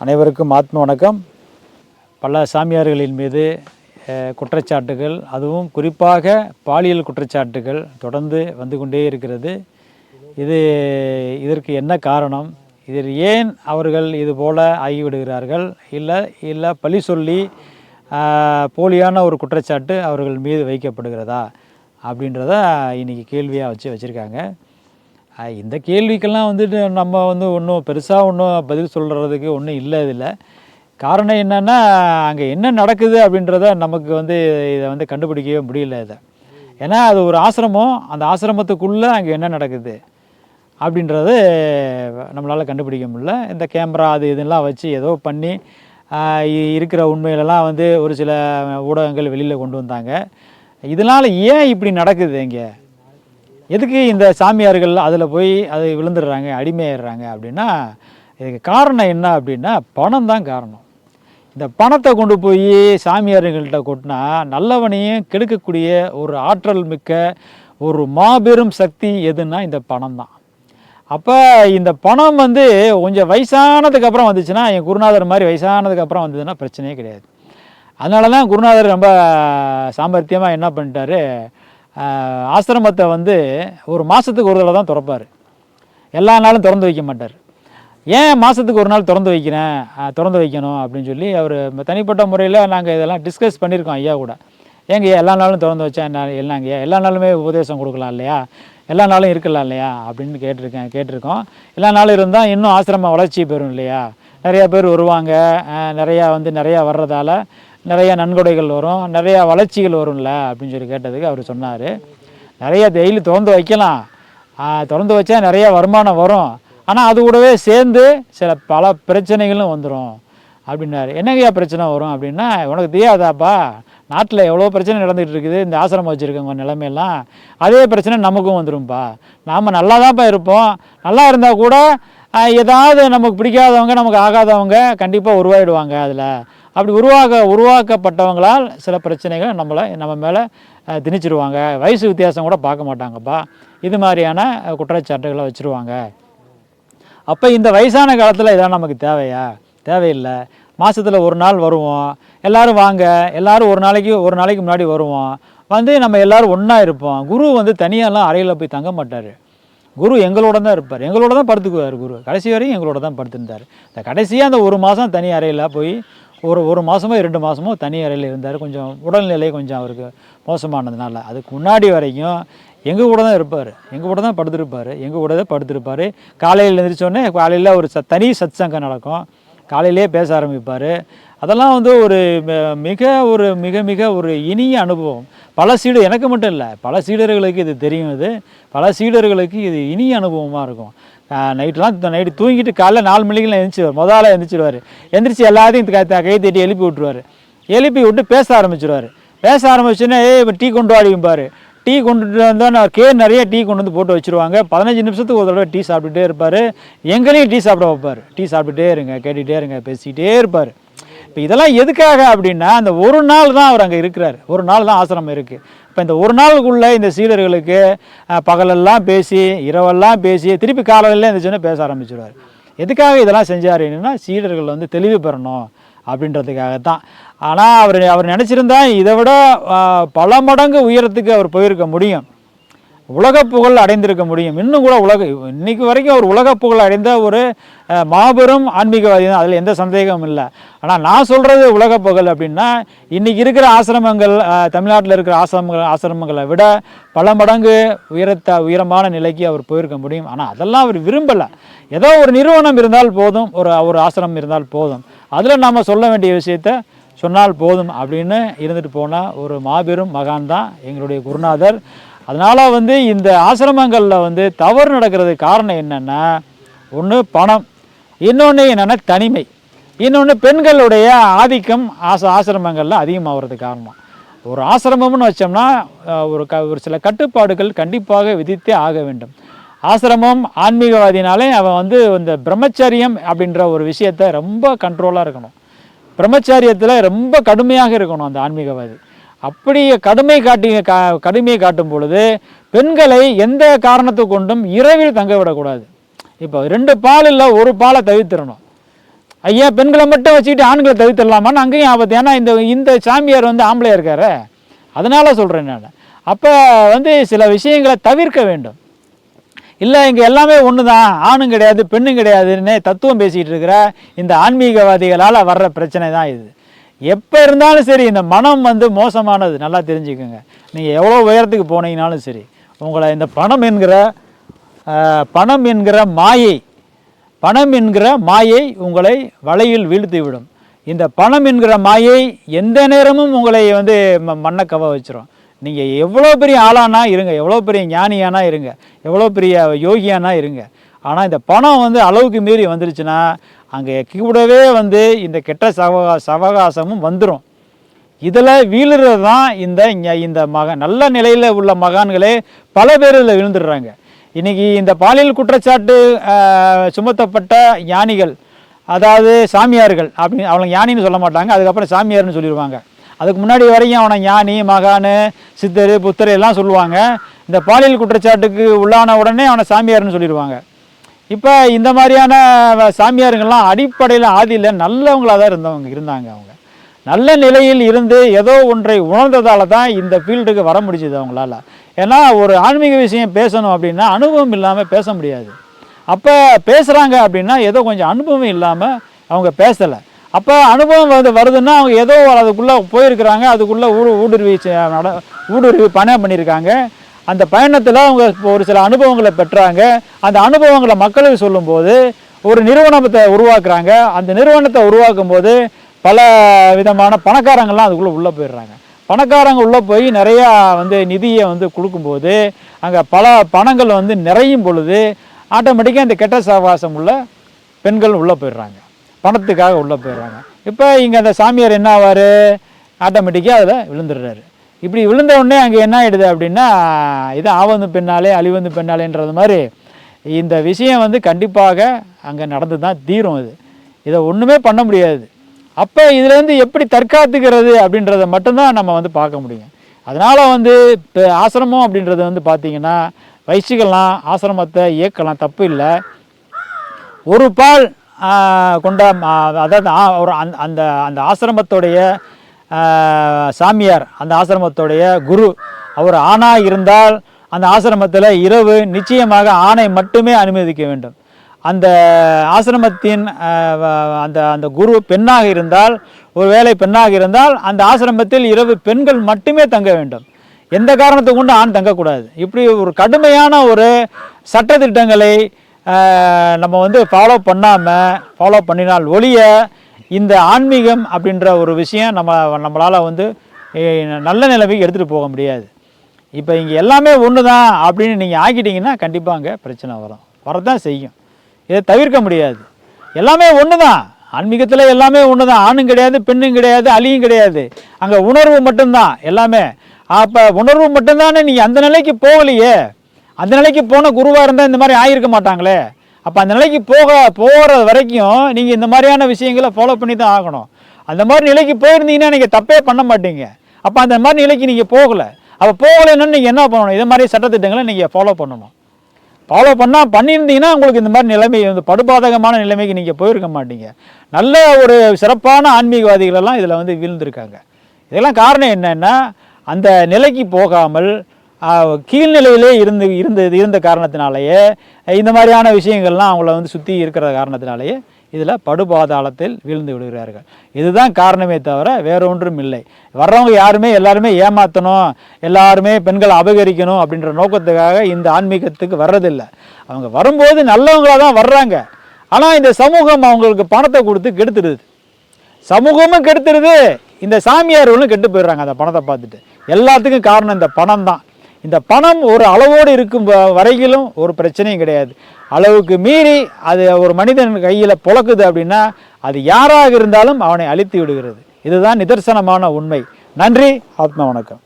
அனைவருக்கும் ஆத்ம வணக்கம். பல சாமியார்களின் மீது குற்றச்சாட்டுகள் அதுவும் குறிப்பாக பாலியல் குற்றச்சாட்டுகள் தொடர்ந்து வந்து கொண்டே இருக்கிறது. இது இதற்கு என்ன காரணம்? இதில் ஏன் அவர்கள் இது போல ஆகிவிடுகிறார்கள்? இல்லை இல்லை பழி சொல்லி போலியான ஒரு குற்றச்சாட்டு அவர்கள் மீது வைக்கப்படுகிறதா? அப்படின்றத இன்றைக்கி கேள்வியாக வச்சு வச்சுருக்காங்க. இந்த கேள்விக்கெல்லாம் வந்துட்டு நம்ம வந்து ஒன்றும் பெருசாக ஒன்றும் பதில் சொல்கிறதுக்கு ஒன்றும் இல்லை இதில் காரணம் என்னென்னா அங்கே என்ன நடக்குது அப்படின்றத நமக்கு வந்து இதை வந்து கண்டுபிடிக்கவே முடியல இதை. ஏன்னா அது ஒரு ஆசிரமம். அந்த ஆசிரமத்துக்குள்ளே அங்கே என்ன நடக்குது அப்படின்றது நம்மளால் கண்டுபிடிக்க முடியல. இந்த கேமரா அது இதெல்லாம் வச்சு ஏதோ பண்ணி இருக்கிற உண்மையிலலாம் வந்து ஒரு சில ஊடகங்கள் வெளியில் கொண்டு வந்தாங்க. இதனால் ஏன் இப்படி நடக்குது இங்கே? எதுக்கு இந்த சாமியார்கள் அதில் போய் அது விழுந்துடுறாங்க அடிமையாயிடுறாங்க அப்படின்னா இதுக்கு காரணம் என்ன அப்படின்னா பணம் தான் காரணம். இந்த பணத்தை கொண்டு போய் சாமியார்கள்ட்ட கொட்டினா நல்லவனையும் கெடுக்கக்கூடிய ஒரு ஆற்றல் மிக்க ஒரு மாபெரும் சக்தி எதுன்னா இந்த பணம் தான். அப்போ இந்த பணம் வந்து கொஞ்சம் வயசானதுக்கு அப்புறம் வந்துச்சுன்னா என் குருநாதர் மாதிரி வயசானதுக்கு அப்புறம் வந்ததுன்னா பிரச்சனையே கிடையாது. அதனால தான் குருநாதர் ரொம்ப சாமர்த்தியமாக என்ன பண்ணிட்டாரு ஆசிரமத்தை வந்து ஒரு மாதத்துக்கு ஒரு தடவை தான் திறப்பார். எல்லா நாளும் திறந்து வைக்க மாட்டார். ஏன் மாதத்துக்கு ஒரு நாள் திறந்து வைக்கிறேன்? திறந்து வைக்கணும் அப்படின்னு சொல்லி அவர் தனிப்பட்ட முறையில் நாங்கள் இதெல்லாம் டிஸ்கஸ் பண்ணியிருக்கோம் ஐயா கூட. ஏங்க எல்லா நாளும் திறந்து வச்சா என்ன என்னங்க எல்லா நாளுமே உபதேசம் கொடுக்கலாம் இல்லையா? எல்லா நாளும் இருக்கலாம் இல்லையா? அப்படின்னு கேட்டிருக்கேன் கேட்டிருக்கோம். எல்லா நாளும் இருந்தால் இன்னும் ஆசிரம வளர்ச்சி பெறும் இல்லையா? நிறையா பேர் வருவாங்க. நிறையா வந்து நிறையா வர்றதால நிறைய நன்கொடைகள் வரும் நிறையா வளர்ச்சிகள் வரும்ல அப்படின்னு சொல்லி கேட்டதுக்கு அவர் சொன்னார். நிறைய டெய்லி திறந்து வைக்கலாம். திறந்து வச்சா நிறையா வருமானம் வரும். ஆனால் அது கூடவே சேர்ந்து சில பல பிரச்சனைகளும் வந்துடும் அப்படின்னாரு. என்னங்கய்யா பிரச்சனை வரும் அப்படின்னா உனக்கு தெரியாதாப்பா நாட்டில் எவ்வளோ பிரச்சனை நடந்துகிட்டு இருக்குது இந்த ஆசிரமம் வச்சுருக்கவங்க நிலைமையெல்லாம். அதே பிரச்சனை நமக்கும் வந்துடும்ப்பா நாம் நல்லா தான்ப்பா இருப்போம். நல்லா இருந்தால் கூட ஏதாவது நமக்கு பிடிக்காதவங்க நமக்கு ஆகாதவங்க கண்டிப்பாக உருவாயிடுவாங்க அதில். அப்படி உருவாக உருவாக்கப்பட்டவங்களால் சில பிரச்சனைகள் நம்மளை நம்ம மேலே திணிச்சிருவாங்க. வயசு வித்தியாசம் கூட பார்க்க மாட்டாங்கப்பா. இது மாதிரியான குற்றச்சாட்டுகளை வச்சுருவாங்க. அப்போ இந்த வயசான காலத்தில் இதெல்லாம் நமக்கு தேவையா? தேவையில்லை. மாதத்தில் ஒரு நாள் வருவோம். எல்லோரும் வாங்க. எல்லாரும் ஒரு நாளைக்கு ஒரு நாளைக்கு முன்னாடி வருவோம். வந்து நம்ம எல்லாரும் ஒன்றா இருப்போம். குரு வந்து தனியாலாம் அறையில் போய் தங்க மாட்டார். குரு எங்களோட தான் இருப்பார். எங்களோட தான் படுத்துக்குவார் குரு. கடைசி வரையும் எங்களோட தான் படுத்திருந்தார். இந்த கடைசியாக அந்த ஒரு மாதம் தனி அறையில் போய் ஒரு ஒரு மாதமோ இரண்டு மாதமோ தனி அறையில் இருந்தார். கொஞ்சம் உடல்நிலை கொஞ்சம் அவருக்கு மோசமானதுனால. அதுக்கு முன்னாடி வரைக்கும் எங்கள் கூட தான் இருப்பார். எங்கள் கூட தான் படுத்திருப்பார். எங்கள் கூட தான் படுத்திருப்பார். காலையில் எழுந்திரிச்சோடனே காலையில் ஒரு ச தனி சத் சங்கம் நடக்கும். காலையிலே பேச ஆரம்பிப்பார். அதெல்லாம் வந்து ஒரு மிக ஒரு மிக மிக ஒரு இனிய அனுபவம். பல சீடு எனக்கு மட்டும் இல்லை பல சீடர்களுக்கு இது தெரியும் இது. பல சீடர்களுக்கு இது இனிய அனுபவமாக இருக்கும். நைட்லாம் நைட்டு தூங்கிட்டு காலைல நாலு மணிக்கெல்லாம் எழுந்திரிச்சிடுவார் முதல்ல எழுந்திரிச்சிடுவார் எந்திரிச்சு எல்லாத்தையும் க- கை தட்டி எழுப்பி விட்டுருவார். எழுப்பி விட்டு பேச ஆரம்பிச்சிடுவார் பேச ஆரம்பிச்சுன்னா ஏ இப்போ டீ கொண்டு வாடிப்பார் டீ கொண்டுட்டு வந்தால் நான் கே நிறைய டீ கொண்டு வந்து போட்டு வச்சுருவாங்க. பதினஞ்சு நிமிஷத்துக்கு ஒரு தடவை டீ சாப்பிட்டுட்டே இருப்பார். எங்களையும் டீ சாப்பிட வைப்பார். டீ சாப்பிட்டுட்டே இருங்க கேட்டுகிட்டே இருங்க பேசிக்கிட்டே இருப்பார். இப்போ இதெல்லாம் எதுக்காக அப்படின்னா அந்த ஒரு நாள் தான் அவர் அங்கே இருக்கிறார். ஒரு நாள் தான் ஆசிரமம் இருக்குது இப்போ இந்த ஒரு நாளுக்குள்ளே இந்த சீடர்களுக்கு பகலெல்லாம் பேசி இரவெல்லாம் பேசி திருப்பி காலையில் இருந்துச்சுன்னா பேச ஆரம்பிச்சிடுவார் எதுக்காக இதெல்லாம் செஞ்சார் என்னென்னா சீடர்கள் வந்து தெளிவு பெறணும் அப்படின்றதுக்காகத்தான். ஆனால் அவர் அவர் நினச்சிருந்தா இதை விட பல மடங்கு உயரத்துக்கு அவர் போயிருக்க முடியும். உலக புகழ் அடைந்திருக்க முடியும். இன்னும் கூட உலக இன்னைக்கு வரைக்கும் அவர் உலக புகழ் அடைந்த ஒரு மாபெரும் ஆன்மீகவாதி தான். அதில் எந்த சந்தேகமும் இல்லை. ஆனால் நான் சொல்கிறது உலக புகழ் அப்படின்னா இன்னைக்கு இருக்கிற ஆசிரமங்கள் தமிழ்நாட்டில் இருக்கிற ஆசிரமங்கள் ஆசிரமங்களை விட பல மடங்கு உயரத்த உயரமான நிலைக்கு அவர் போயிருக்க முடியும். ஆனால் அதெல்லாம் அவர் விரும்பலை. ஏதோ ஒரு நிறுவனம் இருந்தால் போதும் ஒரு ஒரு ஆசிரமம் இருந்தால் போதும். அதில் நாம் சொல்ல வேண்டிய விஷயத்தை சொன்னால் போதும் அப்படின்னு இருந்துட்டு போனால் ஒரு மாபெரும் மகான் தான் எங்களுடைய குருநாதர். அதனால் வந்து இந்த ஆசிரமங்களில் வந்து தவறு நடக்கிறதுக்கு காரணம் என்னென்னா ஒன்று பணம் இன்னொன்று என்னென்னா தனிமை. இன்னொன்று பெண்களுடைய ஆதிக்கம் ஆச ஆசிரமங்களில் அதிகமாகிறதுக்கு காரணம். ஒரு ஆசிரமம்னு வச்சோம்னா ஒரு க ஒரு சில கட்டுப்பாடுகள் கண்டிப்பாக விதித்தே ஆக வேண்டும். ஆசிரமம் ஆன்மீகவாதினாலே அவன் வந்து இந்த பிரம்மச்சரியம் அப்படின்ற ஒரு விஷயத்த ரொம்ப கண்ட்ரோலாக இருக்கணும். பிரம்மச்சாரியத்தில் ரொம்ப கடுமையாக இருக்கணும் அந்த ஆன்மீகவாதி. அப்படி கடுமை காட்டி கா கடுமையை காட்டும் பொழுது பெண்களை எந்த காரணத்தை கொண்டும் இரவில் தங்க விடக்கூடாது. இப்போ ரெண்டு பால் இல்லை ஒரு பாலை தவிர்த்திடணும். ஐயா பெண்களை மட்டும் வச்சுக்கிட்டு ஆண்களை தவிர்த்திடலாமான்னு அங்கேயும் ஆபத்து. ஏன்னா இந்த இந்த சாமியார் வந்து ஆம்பளையாக இருக்காரு. அதனால் சொல்கிறேன் நான். அப்போ வந்து சில விஷயங்களை தவிர்க்க வேண்டும். இல்லை இங்கே எல்லாமே ஒன்று தான் ஆணும் கிடையாது பெண்ணும் கிடையாதுன்னு தத்துவம் பேசிகிட்டு இருக்கிற இந்த ஆன்மீகவாதிகளால் வர்ற பிரச்சனை தான் இது. எப்போ இருந்தாலும் சரி இந்த மனம் வந்து மோசமானது. நல்லா தெரிஞ்சுக்கோங்க. நீங்கள் எவ்வளோ உயரத்துக்கு போனீங்கனாலும் சரி உங்களை இந்த பணம் என்கிற பணம் என்கிற மாயை பணம் என்கிற மாயை உங்களை வலையில் வீழ்த்திவிடும். இந்த பணம் என்கிற மாயை எந்த நேரமும் உங்களை வந்து ம- மண்ணை கவ வச்சிரும். நீங்கள் எவ்வளோ பெரிய ஆளானா இருங்க எவ்வளோ பெரிய ஞானியானா இருங்க எவ்வளோ பெரிய யோகியானா இருங்க. ஆனால் இந்த பணம் வந்து அளவுக்கு மீறி வந்துருச்சுன்னா அங்கே கூடவே வந்து இந்த கெட்ட சவகா சவகாசமும் வந்துடும் இதில் வீழுறது தான் இந்த இங்கே இந்த மகன் நல்ல நிலையில் உள்ள மகான்களே பல பேர் இதில் விழுந்துடுறாங்க. இன்றைக்கி இந்த பாலியல் குற்றச்சாட்டு சுமத்தப்பட்ட ஞானிகள் அதாவது சாமியார்கள் அப்படி அவனை ஞானின்னு சொல்ல மாட்டாங்க அதுக்கப்புறம் சாமியார்னு சொல்லிடுவாங்க. அதுக்கு முன்னாடி வரைக்கும் அவனை ஞானி மகான் சித்தர் புத்தர் எல்லாம் சொல்லுவாங்க. இந்த பாலியல் குற்றச்சாட்டுக்கு உள்ளான உடனே அவனை சாமியார்னு சொல்லிடுவாங்க. இப்போ இந்த மாதிரியான சாமியாருங்கள்லாம் அடிப்படையில் ஆதியில் நல்லவங்களாக தான் இருந்தவங்க இருந்தாங்க அவங்க. நல்ல நிலையில் இருந்து ஏதோ ஒன்றை உணர்ந்ததால தான் இந்த ஃபீல்டுக்கு வர முடிஞ்சது அவங்களால. ஏன்னா ஒரு ஆன்மீக விஷயம் பேசணும் அப்படின்னா அனுபவம் இல்லாமல் பேச முடியாது. அப்போ பேசுகிறாங்க அப்படின்னா ஏதோ கொஞ்சம் அனுபவம் இல்லாமல் அவங்க பேசலை. அப்போ அனுபவம் வந்து வருதுன்னா அவங்க ஏதோ அதுக்குள்ளே போயிருக்கிறாங்க அதுக்குள்ளே ஊடு ஊடுருவி நட ஊடுருவி பணம் பண்ணியிருக்காங்க. அந்த பயணத்தில் அவங்க ஒரு சில அனுபவங்களை பெற்றாங்க. அந்த அனுபவங்களை மக்களுக்கு சொல்லும்போது ஒரு நிறுவனத்தை உருவாக்குறாங்க. அந்த நிறுவனத்தை உருவாக்கும் போது பல விதமான பணக்காரங்கள்லாம் அதுக்குள்ளே உள்ளே போயிடுறாங்க. பணக்காரங்க உள்ளே போய் நிறையா வந்து நிதியை வந்து கொடுக்கும்போது அங்கே பல பணங்கள் வந்து நிறையும் பொழுது ஆட்டோமேட்டிக்காக இந்த கெட்ட சவாசம் உள்ள பெண்கள் உள்ளே போயிடுறாங்க. பணத்துக்காக உள்ளே போயிடுறாங்க. இப்போ இங்கே அந்த சாமியார் என்ன ஆவார்? ஆட்டோமேட்டிக்காக அதில் விழுந்துடுறாரு. இப்படி விழுந்த உடனே அங்கே என்ன ஆகிடுது அப்படின்னா இது ஆவந்து பெண்ணாலே அழிவந்து பெண்ணாலேன்றது மாதிரி இந்த விஷயம் வந்து கண்டிப்பாக அங்கே நடந்து தான் தீரும் இது. இதை ஒன்றுமே பண்ண முடியாது. அப்போ இதுலேருந்து எப்படி தற்காத்துக்கிறது அப்படின்றத மட்டும்தான் நம்ம வந்து பார்க்க முடியும். அதனால் வந்து இப்போ ஆசிரமம் அப்படின்றது வந்து பார்த்திங்கன்னா வயசுகள்லாம் ஆசிரமத்தை இயக்கலாம் தப்பு இல்லை. ஒரு பால் கொண்ட அதாவது ஆ, ஒரு அந்த அந்த அந்த ஆசிரமத்துடைய சாமியார் அந்த ஆசிரமத்துடைய குரு அவர் ஆணாக இருந்தால் அந்த ஆசிரமத்தில் இரவு நிச்சயமாக ஆணை மட்டுமே அனுமதிக்க வேண்டும். அந்த ஆசிரமத்தின் அந்த அந்த குரு பெண்ணாக இருந்தால் ஒருவேளை பெண்ணாக இருந்தால் அந்த ஆசிரமத்தில் இரவு பெண்கள் மட்டுமே தங்க வேண்டும். எந்த காரணத்தை கொண்டு ஆண் தங்கக்கூடாது. இப்படி ஒரு கடுமையான ஒரு சட்டத்திட்டங்களை நம்ம வந்து ஃபாலோ பண்ணாமல் ஃபாலோ பண்ணினால் ஒழிய இந்த ஆன்மீகம் அப்படின்ற ஒரு விஷயம் நம்ம நம்மளால் வந்து நல்ல நிலைமைக்கு எடுத்துகிட்டு போக முடியாது. இப்போ இங்கே எல்லாமே ஒன்று தான் அப்படின்னு நீங்கள் ஆக்கிட்டீங்கன்னா கண்டிப்பாக அங்கே பிரச்சனை வரும். வரதான் செய்யும். இதை தவிர்க்க முடியாது. எல்லாமே ஒன்று தான் ஆன்மீகத்தில் எல்லாமே ஒன்று தான் ஆணும் கிடையாது பெண்ணும் கிடையாது அழியும் கிடையாது. அங்கே உணர்வு மட்டும்தான் எல்லாமே. அப்போ உணர்வு மட்டும்தானே நீங்கள் அந்த நிலைக்கு போகலையே. அந்த நிலைக்கு போன குருவாக இருந்தால் இந்த மாதிரி ஆகியிருக்க மாட்டாங்களே. அப்போ அந்த நிலைக்கு போக போகிற வரைக்கும் நீங்கள் இந்த மாதிரியான விஷயங்களை ஃபாலோ பண்ணி தான் ஆகணும். அந்த மாதிரி நிலைக்கு போயிருந்தீங்கன்னா நீங்கள் தப்பே பண்ண மாட்டீங்க. அப்போ அந்த மாதிரி நிலைக்கு நீங்கள் போகலை. அப்போ போகலைன்னு நீங்கள் என்ன பண்ணணும்? இதே மாதிரி சட்டத்திட்டங்களை நீங்கள் ஃபாலோ பண்ணணும். ஃபாலோ பண்ணால் பண்ணியிருந்தீங்கன்னா உங்களுக்கு இந்த மாதிரி நிலைமை வந்து படுபாதகமான நிலைமைக்கு நீங்கள் போயிருக்க மாட்டீங்க. நல்ல ஒரு சிறப்பான ஆன்மீகவாதிகளெல்லாம் இதில் வந்து வீழ்ந்திருக்காங்க. இதெல்லாம் காரணம் என்னென்னா அந்த நிலைக்கு போகாமல் கீழ்நிலையிலே இருந்து இருந்த இருந்த காரணத்தினாலேயே இந்த மாதிரியான விஷயங்கள்லாம் அவங்கள வந்து சுற்றி இருக்கிற காரணத்தினாலேயே இதில் படுபாதாளத்தில் வீழ்ந்து விடுகிறார்கள். இதுதான் காரணமே தவிர வேற ஒன்றும் இல்லை. வர்றவங்க யாருமே எல்லாருமே ஏமாற்றணும் எல்லாருமே பெண்களை அபகரிக்கணும் அப்படின்ற நோக்கத்துக்காக இந்த ஆன்மீகத்துக்கு வர்றதில்லை. அவங்க வரும்போது நல்லவங்களாக தான் வர்றாங்க. ஆனால் இந்த சமூகம் அவங்களுக்கு பணத்தை கொடுத்து கெடுத்துடுது. சமூகமும் கெடுத்துடுது. இந்த சாமியார்களும் கெட்டு போயிடுறாங்க அந்த பணத்தை பார்த்துட்டு. எல்லாத்துக்கும் காரணம் இந்த பணம் தான் இந்த பணம் ஒரு அளவோடு இருக்கும் வரையிலும் ஒரு பிரச்சனையும் கிடையாது. அளவுக்கு மீறி அது ஒரு மனிதன் கையில் புழக்குது அப்படின்னா அது யாராக இருந்தாலும் அவனை அழித்து விடுகிறது. இதுதான் நிதர்சனமான உண்மை. நன்றி ஆத்மா வணக்கம்.